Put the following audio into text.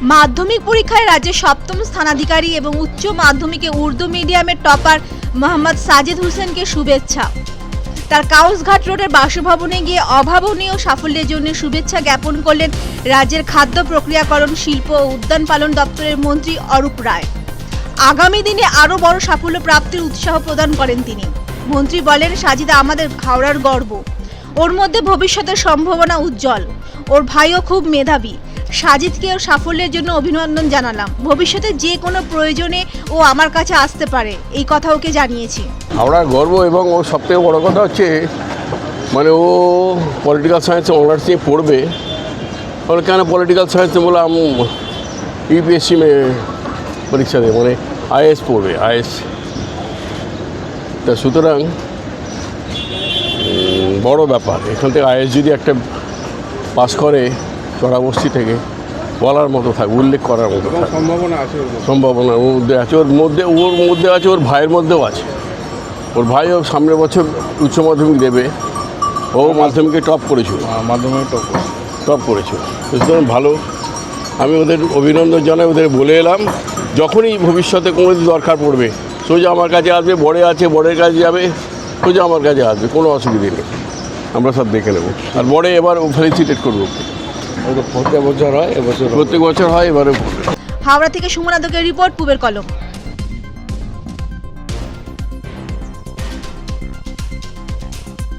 মাধ্যমিক পরীক্ষায় রাজ্যের সপ্তম স্থানাধিকারী এবং উচ্চ মাধ্যমিকে উর্দু মিডিয়ামের টপার মোহাম্মদ সাজিদ হোসেনকে শুভেচ্ছা। তার কাউসঘাট রোডের বাসভবনে গিয়ে অভাবনীয় সাফল্যের জন্য শুভেচ্ছা জ্ঞাপন করলেন রাজ্যের খাদ্য প্রক্রিয়াকরণ, শিল্প ও উদ্যান পালন দপ্তরের মন্ত্রী অরূপ রায়। আগামী দিনে আরও বড় সাফল্য প্রাপ্তির উৎসাহ প্রদান করেন তিনি। মন্ত্রী বলেন, সাজিদা আমাদের হাওড়ার গর্ব। ওর মধ্যে ভবিষ্যতের সম্ভাবনা উজ্জ্বল। ওর ভাইও খুব মেধাবী। সাজিদকে ওর সাফল্যের জন্য অভিনন্দন জানালাম। ভবিষ্যতে যে কোনো প্রয়োজনে ও আমার কাছে আসতে পারে, এই কথা ওকে জানিয়েছি। হাওড়ার গর্ব এবং ওর সবথেকে বড় কথা হচ্ছে মানে ও পলিটিক্যাল সায়েন্সে অনার্স নিয়ে পড়বে। বলে কেন পলিটিক্যাল সায়েন্সে বলে আমি ইউপিএসসি মে পরীক্ষা দেবে মানে আইএস পড়বে আইএস তা সুতরাং বড় ব্যাপার, এখান থেকে আইএস যদি একটা পাস করে চড়াবস্তি থেকে বলার মতো থাকবে উল্লেখ করার মতো সম্ভাবনা আছে ওর মধ্যে। সম্ভাবনা ওর মধ্যে আছে ওর মধ্যে ওর মধ্যে আছে ওর ভাইয়ের মধ্যেও আছে। ওর ভাইও সামনের বছর উচ্চ মাধ্যমিক দেবে ও মাধ্যমিকে টপ করেছিল। মাধ্যমিক টপ টপ করেছিল। সুতরাং ভালো। আমি ওদের অভিনন্দন জানাই ওদের বলে এলাম যখনই ভবিষ্যতে কোনো দরকার পড়বে সোজা আমার কাছে আসবে বড়ে আছে বড়ের কাছে যাবে সোজা আমার কাছে আসবে কোনো অসুবিধে নেই। আমরা সব দেখে নেব। আর বড়ে এবার ফেলিসিটেট করব। প্রত্যেক বছর হয় এবছর। প্রত্যেক বছর হয় এবারে হাওড়া থেকে সুমনাদকের রিপোর্ট পুবের কলম।